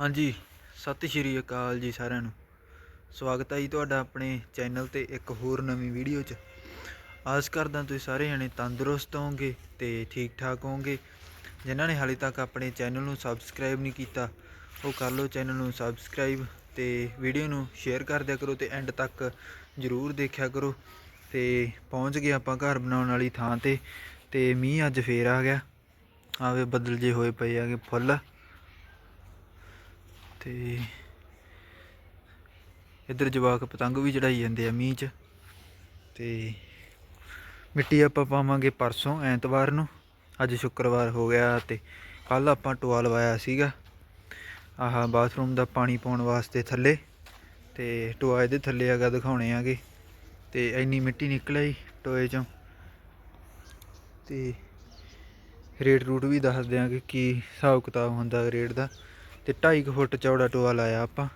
ਹਾਂਜੀ, ਸਤਿ ਸ਼੍ਰੀ ਅਕਾਲ ਜੀ ਸਾਰਿਆਂ ਨੂੰ। ਸਵਾਗਤ ਹੈ ਜੀ ਤੁਹਾਡਾ ਆਪਣੇ ਚੈਨਲ ਤੇ ਇੱਕ ਹੋਰ ਨਵੀਂ ਵੀਡੀਓ 'ਚ। ਆਸ ਕਰਦਾ ਤੁਸੀਂ ਸਾਰੇ ਜਣੇ ਤੰਦਰੁਸਤ ਹੋਵੋਗੇ ਤੇ ਠੀਕ ਠਾਕ ਹੋਵੋਗੇ। ਜਿਨ੍ਹਾਂ ਨੇ ਹਾਲੇ ਤੱਕ ਆਪਣੇ ਚੈਨਲ ਨੂੰ ਸਬਸਕ੍ਰਾਈਬ ਨਹੀਂ ਕੀਤਾ, ਉਹ ਕਰ ਲਓ ਚੈਨਲ ਨੂੰ ਸਬਸਕ੍ਰਾਈਬ ਤੇ ਵੀਡੀਓ ਨੂੰ ਸ਼ੇਅਰ ਕਰ ਦਿਆ ਕਰੋ ਤੇ ਐਂਡ ਤੱਕ ਜਰੂਰ ਦੇਖਿਆ ਕਰੋ। ਤੇ ਪਹੁੰਚ ਗਏ ਆਪਾਂ ਘਰ ਬਣਾਉਣ ਵਾਲੀ ਥਾਂ ਤੇ ਤੇ ਮੀਂਹ ਅੱਜ ਫੇਰ ਆ ਗਿਆ। ਆਵੇ ਬੱਦਲ ਜੇ ਹੋਏ ਪਏ ਆਗੇ ਫੁੱਲ। ਤੇ ਇੱਧਰ ਜਵਾਕ ਪਤੰਗ ਵੀ ਚੜਾਈ ਜਾਂਦੇ ਆ ਮੀਂਹ 'ਚ। ਤੇ ਮਿੱਟੀ ਆਪਾਂ ਪਾਵਾਂਗੇ ਪਰਸੋਂ, ਐਤਵਾਰ ਨੂੰ। ਅੱਜ ਸ਼ੁੱਕਰਵਾਰ ਹੋ ਗਿਆ ਤੇ ਕੱਲ ਆਪਾਂ ਟੋਆ ਲਵਾਇਆ ਸੀਗਾ। ਆਹ ਬਾਥਰੂਮ ਦਾ ਪਾਣੀ ਪਾਉਣ ਵਾਸਤੇ ਥੱਲੇ ਤੇ ਟੋਆ ਇਹਦੇ ਥੱਲੇ ਹੈਗਾ ਦਿਖਾਉਣੇ ਆਗੇ। ਤੇ ਇੰਨੀ ਮਿੱਟੀ ਨਿਕਲ ਆਈ ਟੋਏ 'ਚੋਂ। ਤੇ ਰੇਟ ਰੂਟ ਵੀ ਦੱਸ ਦਿਆਂਗੇ ਕੀ ਹਿਸਾਬ ਕਿਤਾਬ ਹੁੰਦਾ ਰੇਟ ਦਾ। ਤੇ 2.5 ਫੁੱਟ ਚੌੜਾ ਟੋਆ ਲਾਇਆ ਆਪਾਂ।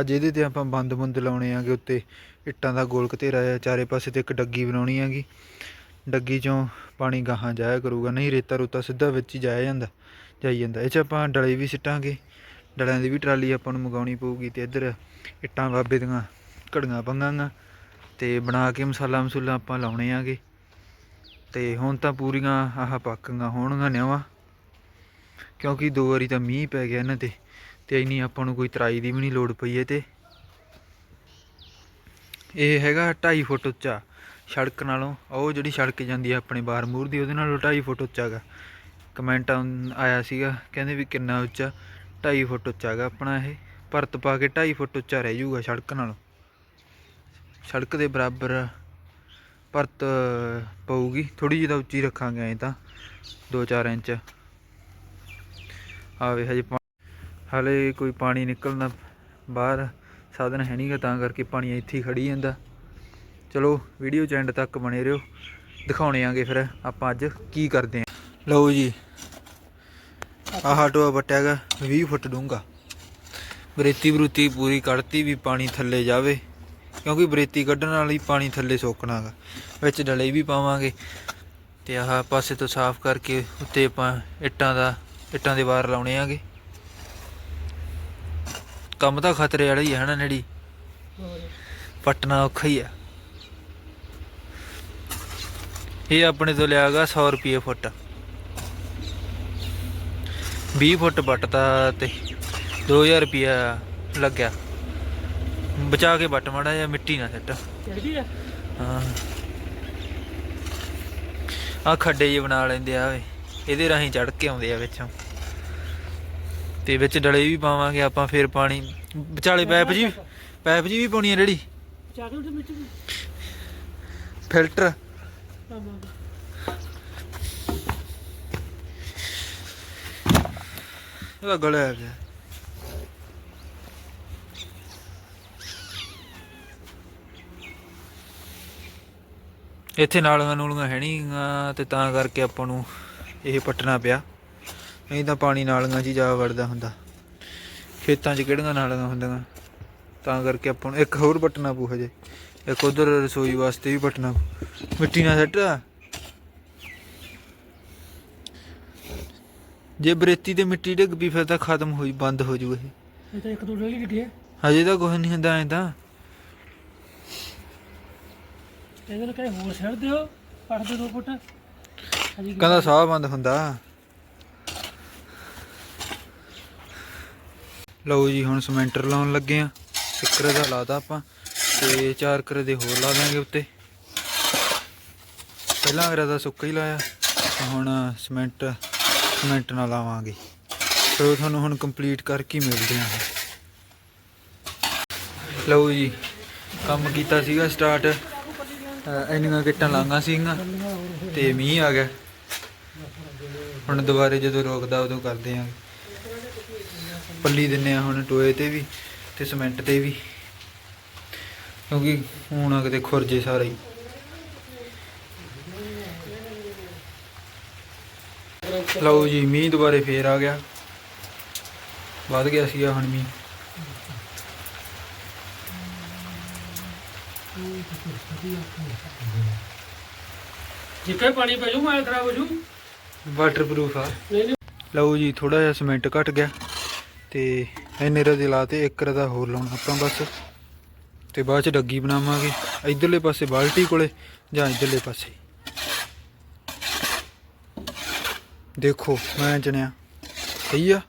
ਅੱਜ ਇਹਦੇ ਤੇ ਆਪਾਂ ਬੰਦ ਬੰਦ ਲਾਉਣੇ ਆਗੇ ਉੱਤੇ। ਇੱਟਾਂ ਦਾ ਗੋਲ ਘਤੇਰਾ ਆ, ਚਾਰੇ ਪਾਸੇ ਤੇ ਇੱਕ ਡੱਗੀ ਬਣਾਉਣੀ ਆਗੀ ਡੱਗੀ ਚੋਂ ਪਾਣੀ ਗਾਹਾਂ ਜਾਇਆ ਕਰੂਗਾ, ਨਹੀਂ ਰੇਤਾ ਰੂਤਾ ਸਿੱਧਾ ਵਿੱਚ ਹੀ ਜਾਇਆ ਜਾਂਦਾ, ਜਾਈ ਜਾਂਦਾ। ਇਹ ਚ ਆਪਾਂ ਡਲੇ ਵੀ ਸਿੱਟਾਂਗੇ। ਡਲਿਆਂ ਦੀ ਵੀ ਟਰਾਲੀ ਆਪਾਂ ਨੂੰ ਮੰਗਾਉਣੀ ਪਊਗੀ ਤੇ ਇੱਧਰ ਇੱਟਾਂ ਬਾਬੇ ਦੀਆਂ ਘੜੀਆਂ ਪੰਗਾਂਗਾ ਤੇ ਬਣਾ ਕੇ ਮਸਾਲਾ ਮਸੂਲਾ ਆਪਾਂ ਲਾਉਣੇ ਆਗੇ। ਤੇ ਹੁਣ ਤਾਂ ਪੂਰੀਆਂ ਆਹ ਪੱਕੀਆਂ ਹੋਣਗੀਆਂ ਨਿਆਵਾਂ ਕਿਉਂਕਿ ਦੋ ਵਾਰੀ ਤਾਂ ਮੀਂਹ ਪੈ ਗਿਆ ਇਹਨਾਂ ਤੇ। ਤੇ ਇੰਨੀ ਆਪਾਂ ਨੂੰ ਕੋਈ ਤਰਾਈ ਦੀ ਵੀ ਨਹੀਂ ਲੋੜ ਪਈ ਇਹ ਤੇ। ਇਹ ਹੈਗਾ 2.5 ਫੁੱਟ ਉੱਚਾ ਸੜਕ ਨਾਲੋਂ। ਉਹ ਜਿਹੜੀ ਸੜਕ ਜਾਂਦੀ ਆ ਆਪਣੇ ਬਾਹਰ ਮੂਰ ਦੀ, ਉਹਦੇ ਨਾਲੋਂ 2.5 ਫੁੱਟ ਉੱਚਾ ਹੈਗਾ ਕਮੈਂਟ ਆਇਆ ਸੀਗਾ, ਕਹਿੰਦੇ ਵੀ ਕਿੰਨਾ ਉੱਚਾ? 2.5 ਫੁੱਟ ਉੱਚਾ ਹੈਗਾ ਆਪਣਾ ਇਹ। ਪਰਤ ਪਾ ਕੇ 2.5 ਫੁੱਟ ਉੱਚਾ ਰਹਿ ਜਾਊਗਾ ਸੜਕ ਨਾਲੋਂ। ਸੜਕ ਦੇ ਬਰਾਬਰ ਪਰਤ ਪਊਗੀ। ਥੋੜੀ ਜਿਹੀ ਤਾਂ ਉੱਚੀ ਰੱਖਾਂਗੇ ਐ ਤਾਂ 2-4 ਇੰਚ। ਆਵੇ ਹਜੇ ਹਾਲੇ ਕੋਈ ਪਾਣੀ ਨਿਕਲਣਾ ਬਾਹਰ, ਸਾਧਨ ਹੈ ਨਹੀਂਗਾ, ਤਾਂ ਕਰਕੇ ਪਾਣੀ ਇੱਥੇ ਹੀ ਖੜੀ ਜਾਂਦਾ। ਚਲੋ ਵੀਡੀਓ ਚ ਐਂਡ ਤੱਕ ਬਣੇ ਰਹੋ। ਦਿਖਾਉਣੇ ਆਂਗੇ ਫਿਰ ਆਪਾਂ ਅੱਜ ਕੀ ਕਰਦੇ ਆਂ। ਲਓ ਜੀ, ਆਹ ਟੋਆ ਵੱਟਿਆਗਾ 20 ਫੁੱਟ ਡੂੰਘਾ। ਬਰੇਤੀ ਬਰੂਤੀ ਪੂਰੀ ਕੱਢਤੀ ਵੀ ਪਾਣੀ ਥੱਲੇ ਜਾਵੇ, ਕਿਉਂਕਿ ਬਰੇਤੀ ਕੱਢਣ ਨਾਲ ਹੀ ਪਾਣੀ ਥੱਲੇ ਸੋਕਣਾਗਾ ਵਿੱਚ ਡਲੇ ਵੀ ਪਾਵਾਂਗੇ। ਤੇ ਆਹ ਪਾਸੇ ਤੋਂ ਸਾਫ਼ ਕਰਕੇ ਉੱਤੇ ਆਪਾਂ ਇੱਟਾਂ ਦਾ, ਇੱਟਾਂ ਦੇ ਬਾਹਰ ਲਾਉਣੇ ਆਗੇ। ਕੰਮ ਤਾਂ ਖਤਰੇ ਵਾਲਾ ਹੀ ਹੈ ਹਨਾ ਨੇੜੀ। ਪਟਨਾ ਔਖਾ ਹੀ ਆ ਇਹ ਆਪਣੇ ਤੋਂ ਲਿਆਗਾ 100 ਰੁਪਏ ਫੁੱਟ। 20 ਫੁੱਟ ਪੱਟਤਾ ਤੇ 2000 ਰੁਪਿਆ ਲੱਗਿਆ। ਬਚਾ ਕੇ ਵੱਟ ਮਾੜਾ ਜਿਹਾ ਮਿੱਟੀ ਨਾ ਸੱਟ। ਚੜਦੀ ਆ? ਹਾਂ। ਆ ਖੱਡੇ ਜੇ ਬਣਾ ਲੈਂਦੇ ਆ ਇਹਦੇ ਰਾਹੀਂ ਚੜ ਕੇ ਆਉਂਦੇ ਆ ਵਿੱਚੋਂ। ਤੇ ਵਿੱਚ ਡਲੇ ਵੀ ਪਾਵਾਂਗੇ ਆਪਾਂ ਫੇਰ ਪਾਣੀ। ਵਿਚਾਲੇ ਪਾਈਪ ਜੀ ਪਾਈਪ ਜੀ ਵੀ ਪਾਉਣੀ ਆ ਰੇੜੀ ਚਾਕਲ ਦੇ ਵਿੱਚ। ਵੀ ਫਿਲਟਰ। ਇਹਦਾ ਗਲਿਆ ਪਿਆ ਇੱਥੇ ਨਾਲੀਆਂ ਨੂਲੀਆਂ ਹੈ ਨਹੀਂ ਤੇ ਤਾਂ ਕਰਕੇ ਆਪਾਂ ਨੂੰ ਇਹ ਪੱਟਣਾ ਪਿਆ। ਨਹੀਂ ਤਾਂ ਪਾਣੀ ਨਾਲੀਆਂ 'ਚ ਹੀ ਜਾ ਵੜਦਾ ਹੁੰਦਾ। ਖੇਤਾਂ 'ਚ ਕਿਹੜੀਆਂ ਨਾਲੀਆਂ ਹੁੰਦੀਆਂ? ਤਾਂ ਕਰਕੇ ਆਪਾਂ ਨੂੰ ਇੱਕ ਹੋਰ ਪੱਟਣਾ ਪਊ ਹਜੇ। ਇੱਕ ਉਧਰ ਰਸੋਈ ਵਾਸਤੇ ਵੀ ਪਊ। ਮਿੱਟੀ ਨਾਲ ਸੱਟ ਜੇ ਬਰੇਤੀ ਤੇ ਮਿੱਟੀ ਡਿੱਗ ਪਈ ਫਿਰ ਤਾਂ ਖਤਮ ਹੋਈ ਬੰਦ ਹੋ ਜੂ ਇਹ। ਇਹ ਤਾਂ ਇੱਕ ਦੋ ਡੇਲੀ ਡਿੱਗੇ ਹਜੇ ਤਾਂ ਕੁਝ ਨਹੀਂ ਹੁੰਦਾ ਐ ਤਾਂ। ਇਹਦੇ ਨਾਲ ਕਹੇ ਹੋਰ ਛੱਡ ਦਿਓ ਪੱਟ ਦੇ ਦੋ ਫੁੱਟ ਕਹਿੰਦਾ ਸਾਹ ਬੰਦ ਹੁੰਦਾ। ਲਓ ਜੀ, ਹੁਣ ਸਮੈਂਟਰ ਲਾਉਣ ਲੱਗੇ ਆ ਚੱਕਰ ਦਾ ਲਾਦਾ ਆਪਾਂ, ਤੇ ਚਾਰ ਕਰੇ ਦੇ ਹੋਰ ਲਾ ਦਾਂਗੇ ਉੱਤੇ। ਪਹਿਲਾਂ ਅਗਰਾ ਦਾ ਸੁੱਕਾ ਹੀ ਲਾਇਆ ਹੁਣ ਸਮੈਂਟ ਸਮੈਂਟ ਨਾਲ ਲਾਵਾਂਗੇ। ਚਲੋ, ਤੁਹਾਨੂੰ ਹੁਣ ਕੰਪਲੀਟ ਕਰਕੇ ਹੀ ਮਿਲਦੇ ਆਂ ਲਓ ਜੀ, ਕੰਮ ਕੀਤਾ ਸੀਗਾ ਸਟਾਰਟ ਇੰਨੀਆਂ ਕਿੱਟਾਂ ਲਾਂਗਾ ਸੀਗੀਆਂ, ਤੇ ਮੀਂਹ ਆ ਗਿਆ। ਹੁਣ ਦੁਬਾਰੇ ਜਦੋਂ ਰੋਕਦਾ, ਉਦੋਂ ਕਰਦੇ ਆਂ ਪੱਲੀ ਦਿੰਨੇ ਆ ਹੁਣ ਟੋਏ ਤੇ ਵੀ ਤੇ ਸਿਮੈਂਟ ਤੇ ਵੀ। ਕਿਉਂਕਿ ਹੁਣ ਆ ਕਿਤੇ ਖੁਰਜੇ ਸਾਰੇ ਹੀ। ਲਓ ਜੀ ਮੀਂਹ ਦੁਬਾਰੇ ਫੇਰ ਆ ਗਿਆ। ਵੱਧ ਗਿਆ ਸੀਗਾ ਹੁਣ ਮੀਂਹ। ਜਿੱਕੇ ਪਾਣੀ ਪੈ ਜੂ ਮਾਲ ਖਰਾਬ ਹੋ ਜੂ। ਵਾਟਰਪ੍ਰੂਫ ਆ। ਲਓ ਜੀ ਥੋੜਾ ਜਿਹਾ ਸਿਮੈਂਟ ਘਟ ਗਿਆ। ਤੇ ਇੰਨੇ ਰਦੇ ਲਾਤੇ ਇੱਕ ਰਦਾ ਹੋਰ ਲਾਉਣਾ ਆਪਾਂ ਬਸ। ਤੇ ਬਾਅਦ ਚ ਡੱਗੀ ਬਣਾਵਾਂਗੇ ਇਧਰਲੇ ਪਾਸੇ ਬਾਲਟੀ ਕੋਲੇ ਜਾਂ ਇਧਰਲੇ ਪਾਸੇ। ਦੇਖੋ ਮੈਂ ਜਣਿਆ ਸਹੀ ਆ?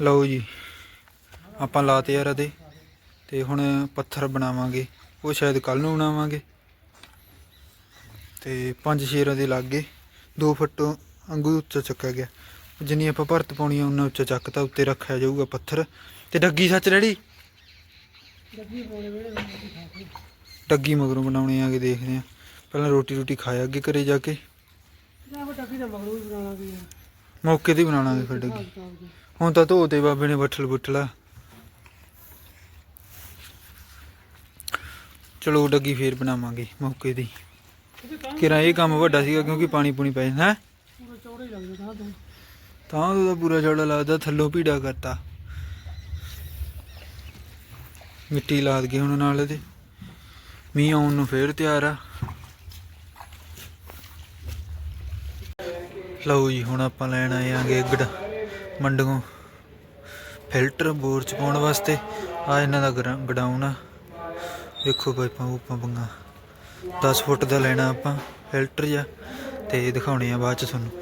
ਲਓ ਜੀ, ਆਪਾਂ ਲਾਤੇ ਯਾਰ ਇਹਦੇ ਤੇ ਹੁਣ ਪੱਥਰ ਬਣਾਵਾਂਗੇ। ਉਹ ਸ਼ਾਇਦ ਕੱਲ ਨੂੰ ਬਣਾਵਾਂਗੇ। ਤੇ ਪੰਜ ਸ਼ੇਰਾਂ ਦੇ ਲਾਗੇ 2 ਫੁੱਟ ਅੰਗੂ ਉੱਚਾ ਚੱਕਿਆ ਗਿਆ। ਜਿੰਨੀ ਆਪਾਂ ਭਰਤ ਪਾਉਣੀ ਆ ਉਹਨਾਂ ਉੱਚਾ ਚੱਕਤਾ ਉੱਤੇ ਰੱਖਿਆ ਜਾਊਗਾ ਪੱਥਰ। ਤੇ ਡੱਗੀ ਸੱਚ ਰੈਡੀ ਡੱਗੀ ਮਗਰੋਂ ਬਣਾਉਣੇ ਆਗੇ ਦੇਖਦੇ ਆ। ਪਹਿਲਾਂ ਰੋਟੀ ਰੋਟੀ ਖਾਇਆ ਅੱਗੇ ਘਰੇ ਜਾ ਕੇ? ਮੌਕੇ ਤੇ ਹੀ ਬਣਾਉਣਾਗੇ ਫਿਰ ਡੱਗੀ। ਹੁਣ ਤਾਂ ਧੋਤੇ ਬਾਬੇ ਨੇ ਬੱਠਲ ਬੁੱਠਲਾ। ਚਲੋ ਡੱਗੀ ਫੇਰ ਬਣਾਵਾਂਗੇ ਮੌਕੇ ਦੀ ਕਿਰਾ ਇਹ ਕੰਮ ਵੱਡਾ ਸੀਗਾ ਕਿਉਂਕਿ ਪਾਣੀ ਪੂਣੀ ਪੈ ਜਾਂਦਾ ਹੈ? ਪੂਰਾ ਚੌੜਾ ਹੀ ਲੱਗਦਾ ਤਾਂ ਉਹਦਾ ਪੂਰਾ ਚੌੜਾ ਲੱਗਦਾ, ਥੱਲੋਂ ਭੀੜਾ ਕਰਤਾ। ਮਿੱਟੀ ਲਾਦ ਗਈ ਹੁਣ ਨਾਲ ਇਹਦੇ। ਮੀਂਹ ਆਉਣ ਨੂੰ ਫੇਰ ਤਿਆਰ ਆ। ਲਓ ਜੀ, ਹੁਣ ਆਪਾਂ ਲੈਣ ਆਏ ਆਂਗੇ ਗੜ ਮੰਡਗੋਂ ਫਿਲਟਰ ਬੋਰ ਚ ਪਾਉਣ ਵਾਸਤੇ। ਆ ਇਹਨਾਂ ਦਾ ਗਰਾ- ਗਡਾਊਨ ਆ। ਵੇਖੋ ਪਾਈਪਾਂ ਉਪਾਂ ਬੰਗਾ 10 ਫੁੱਟ ਦਾ ਲੈਣਾ ਆਪਾਂ, ਫਿਲਟਰ ਜਾਂ ਤੇ ਦਿਖਾਉਣੇ ਆ ਬਾਅਦ ਚ ਤੁਹਾਨੂੰ।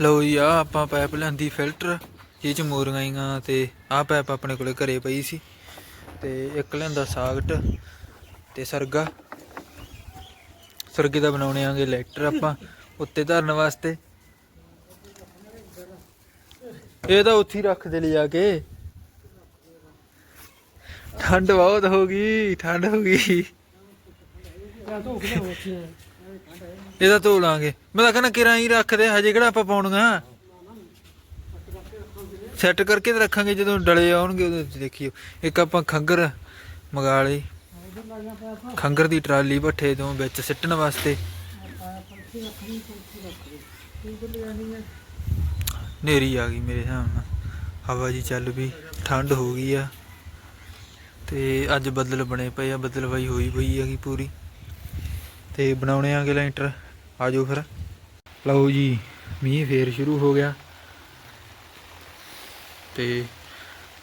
ਲਓ ਜੀ ਆ ਆਪਾਂ ਪਾਈਪ ਲਿਆਂਦੀ ਫਿਲਟਰ, ਇਹ ਚ ਮੋਰੀਆਂ ਆਈਆਂ ਤੇ ਆ ਪਾਈਪ ਆਪਣੇ ਕੋਲੇ ਘਰੇ ਪਈ ਸੀ। ਤੇ ਇੱਕ ਲਿਆਂਦਾ ਸਾਗਟ ਤੇ ਸਰਗਾ। ਸਰਗੇ ਦਾ ਬਣਾਉਣੇ ਆਂਗੇ ਲੈਟਰ ਆਪਾਂ, ਉੱਤੇ ਧਰਨ ਵਾਸਤੇ। ਇਹ ਤਾਂ ਉੱਥੇ ਰੱਖ ਦੇ ਲਿਜਾ ਕੇ। ਠੰਡ ਬਹੁਤ ਹੋ ਗਈ, ਠੰਡ ਹੋ ਗਈ। ਇਹਦਾ ਧੋ ਲਾਂਗੇ। ਮੈਂ ਤਾਂ ਕਹਿੰਦਾ ਕਿਰਾਂ ਹੀ ਰੱਖਦੇ ਹਜੇ ਕਿਹੜਾ ਆਪਾਂ ਪਾਉਣਗਾ ਸੈੱਟ ਕਰਕੇ ਤੇ ਰੱਖਾਂਗੇ, ਜਦੋਂ ਡਲੇ ਆਉਣਗੇ ਉਹਦੇ ਚ ਦੇਖੀਓ। ਇੱਕ ਆਪਾਂ ਖੰਗਰ ਮਗਾ ਲਈ। ਖੰਗਰ ਦੀ ਟਰਾਲੀ ਭੱਠੇ ਤੋਂ ਵਿੱਚ ਸਿੱਟਣ ਵਾਸਤੇ। ਪਾਇਆ ਨੇਰੀ ਆ ਗਈ ਮੇਰੇ ਹਿਸਾਬ ਨਾਲ। ਹਵਾ ਜੀ ਚੱਲ ਪਈ, ਠੰਡ ਹੋ ਗਈ ਆ। ਤੇ ਅੱਜ ਬੱਦਲ ਬਣੇ ਪਏ ਆ, ਬੱਦਲਵਾਈ ਹੋਈ ਪਈ ਹੈਗੀ ਪੂਰੀ। ਤੇ ਬਣਾਉਣੇ ਆਗੇ ਲੈਂਟਰ। ਆਜੋ ਫਿਰ। ਲਓ ਜੀ, ਮੀਂਹ ਫੇਰ ਸ਼ੁਰੂ ਹੋ ਗਿਆ। ਤੇ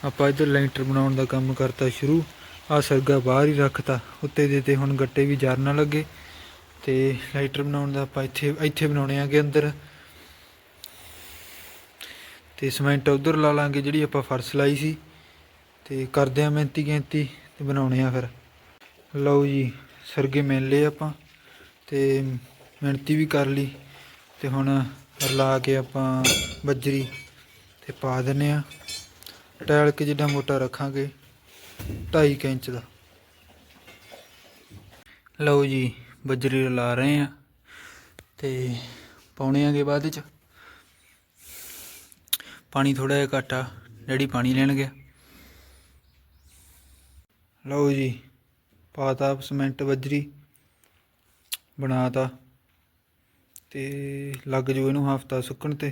ਆਪਾਂ ਇੱਧਰ ਲੈਂਟਰ ਬਣਾਉਣ ਦਾ ਕੰਮ ਕਰਤਾ ਸ਼ੁਰੂ। ਆ ਸਰਗਾ ਬਾਹਰ ਹੀ ਰੱਖਤਾ। ਉੱਤੇ ਦੇ ਤੇ ਹੁਣ ਗੱਟੇ ਵੀ ਜਰ ਨਾ ਲੱਗੇ। ਤੇ ਲਾਈਟਰ ਬਣਾਉਣ ਦਾ ਆਪਾਂ ਇੱਥੇ ਇੱਥੇ ਬਣਾਉਣੇ ਆਗੇ ਅੰਦਰ। ਤੇ ਸਿਮੈਂਟ ਉਧਰ ਲਾ ਲਾਂਗੇ ਜਿਹੜੀ ਆਪਾਂ ਫਰਸ਼ ਲਾਈ ਸੀ। ਤੇ ਕਰਦੇ ਆ ਮਿਹਨਤੀ ਗਿਣਤੀ ਤੇ ਬਣਾਉਣੇ ਆ ਫਿਰ। ਲਓ ਜੀ, ਸਰਗੇ ਮਿਲ ਲਏ ਆਪਾਂ। ਤੇ ਮਿਹਨਤੀ ਵੀ ਕਰ ਲਈ ਤੇ ਹੁਣ ਰਲਾ ਕੇ ਆਪਾਂ ਬੱਜਰੀ ਤੇ ਪਾ ਦਿੰਨੇ ਆ। ਟਾਇਲ ਕੇ ਜਿੱਡਾ ਮੋਟਾ ਰੱਖਾਂਗੇ 2.5 ਇੰਚ ਦਾ। ਲਓ ਜੀ, ਬੱਜਰੀ ਰਲਾ ਰਹੇ ਆ ਤੇ ਪਾਉਣੇ ਆਗੇ ਬਾਅਦ ਚ। ਪਾਣੀ ਥੋੜਾ ਜਿਹਾ ਘੱਟ ਆ, ਡੈਡੀ ਪਾਣੀ ਲੈਣ ਗਿਆ। ਲਓ ਜੀ, ਪਾਤਾ ਸੀਮੈਂਟ, ਬੱਜਰੀ। ਬਣਾਤਾ ਤੇ ਲੱਗ ਜੂ ਇਹਨੂੰ ਹਫਤਾ ਸੁੱਕਣ ਤੇ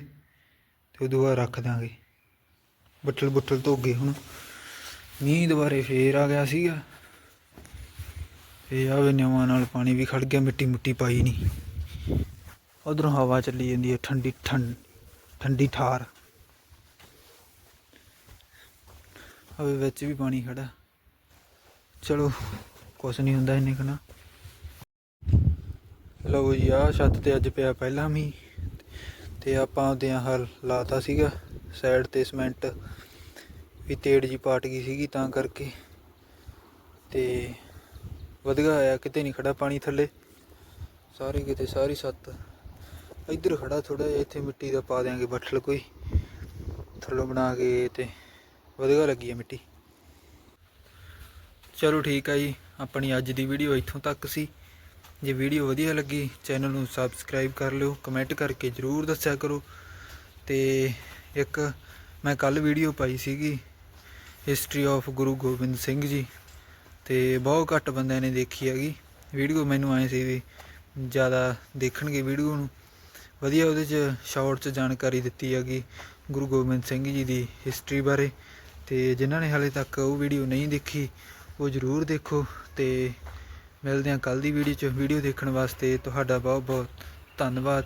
ਤੇ ਉਦੋਂ ਬਾਅਦ ਰੱਖ ਦਾਂਗੇ। ਬੱਟਲ ਬੁੱਟਲ ਧੋ ਗਏ ਹੁਣ। ਮੀਂਹ ਦੁਬਾਰੇ ਫੇਰ ਆ ਗਿਆ ਸੀਗਾ। ਇਹ ਆਵੇ ਨਿਵਾਂ ਨਾਲ ਪਾਣੀ ਵੀ ਖੜ ਗਿਆ, ਮਿੱਟੀ ਮੁੱਟੀ ਪਾਈ ਨਹੀਂ। ਉਧਰੋਂ ਹਵਾ ਚੱਲੀ ਜਾਂਦੀ ਹੈ ਠੰਡੀ ਠੰਡ ਠੰਡੀ ਠਾਰ। ਹਵੇ ਵਿੱਚ ਵੀ ਪਾਣੀ ਖੜਾ ਚਲੋ, ਕੁਛ ਨਹੀਂ ਹੁੰਦਾ ਇਹਨੇ ਕਨਾ ਲਓ ਜੀ ਆ ਛੱਤ ਤੇ ਅੱਜ ਪਿਆ ਪਹਿਲਾ ਮੀਂਹ ਤੇ ਆਪਾਂ ਉਹਦੇ ਹਲ ਲਾਤਾ ਸੀਗਾ ਸਾਈਡ ਤੇ ਸਿਮੈਂਟ ਵੀ ਤੇੜ ਜੀ ਪਾਟ ਗਈ ਸੀਗੀ ਤਾਂ ਕਰਕੇ ਤੇ ਵਧਗਾ ਆਇਆ ਕਿਤੇ ਨਹੀਂ ਖੜਾ ਪਾਣੀ ਥੱਲੇ, ਸਾਰੀ ਕਿਤੇ ਸਾਰੀ ਛੱਤ। ਇੱਧਰ ਖੜਾ ਥੋੜਾ ਜਿਹਾ, ਇੱਥੇ ਮਿੱਟੀ ਦਾ ਪਾ ਦਿਆਂਗੇ ਬੱਠਲ ਕੋਈ, ਥੱਲੋਂ ਬਣਾ ਕੇ ਤੇ ਵਧਗਾ ਲੱਗੀ ਹੈ ਮਿੱਟੀ। ਚਲੋ ਠੀਕ ਆ ਜੀ, ਆਪਣੀ ਅੱਜ ਦੀ ਵੀਡੀਓ ਇੱਥੋਂ ਤੱਕ ਸੀ। ਜੇ ਵੀਡੀਓ ਵਧੀਆ ਲੱਗੀ, ਚੈਨਲ ਨੂੰ ਸਬਸਕ੍ਰਾਈਬ ਕਰ ਲਿਓ ਕਮੈਂਟ ਕਰਕੇ ਜਰੂਰ ਦੱਸਿਆ ਕਰੋ। ਤੇ ਇੱਕ ਮੈਂ ਕੱਲ ਵੀਡੀਓ ਪਾਈ ਸੀਗੀ ਹਿਸਟਰੀ ਆਫ ਗੁਰੂ ਗੋਬਿੰਦ ਸਿੰਘ ਜੀ। ਤੇ ਬਹੁਤ ਘੱਟ ਬੰਦਿਆਂ ਨੇ ਦੇਖੀ ਹੈਗੀ। ਵੀਡੀਓ ਮੈਨੂੰ ਆਏ ਸੀ ਵੀ ਜ਼ਿਆਦਾ ਦੇਖਣਗੇ ਵੀਡੀਓ ਨੂੰ। ਵਧੀਆ ਉਹਦੇ ਚ ਸ਼ਾਰਟ ਚ ਜਾਣਕਾਰੀ ਦਿੱਤੀ ਹੈਗੀ ਗੁਰੂ ਗੋਬਿੰਦ ਸਿੰਘ ਜੀ ਦੀ ਹਿਸਟਰੀ ਬਾਰੇ। ਤੇ ਜਿਨ੍ਹਾਂ ਨੇ ਹਾਲੇ ਤੱਕ ਉਹ ਵੀਡੀਓ ਨਹੀਂ ਦੇਖੀ, ਉਹ ਜ਼ਰੂਰ ਦੇਖੋ। ਤੇ ਮਿਲਦੇ ਹਾਂ ਕੱਲ ਦੀ ਵੀਡੀਓ 'ਚ ਵੀਡੀਓ ਦੇਖਣ ਵਾਸਤੇ। ਤੁਹਾਡਾ ਬਹੁਤ ਬਹੁਤ ਧੰਨਵਾਦ।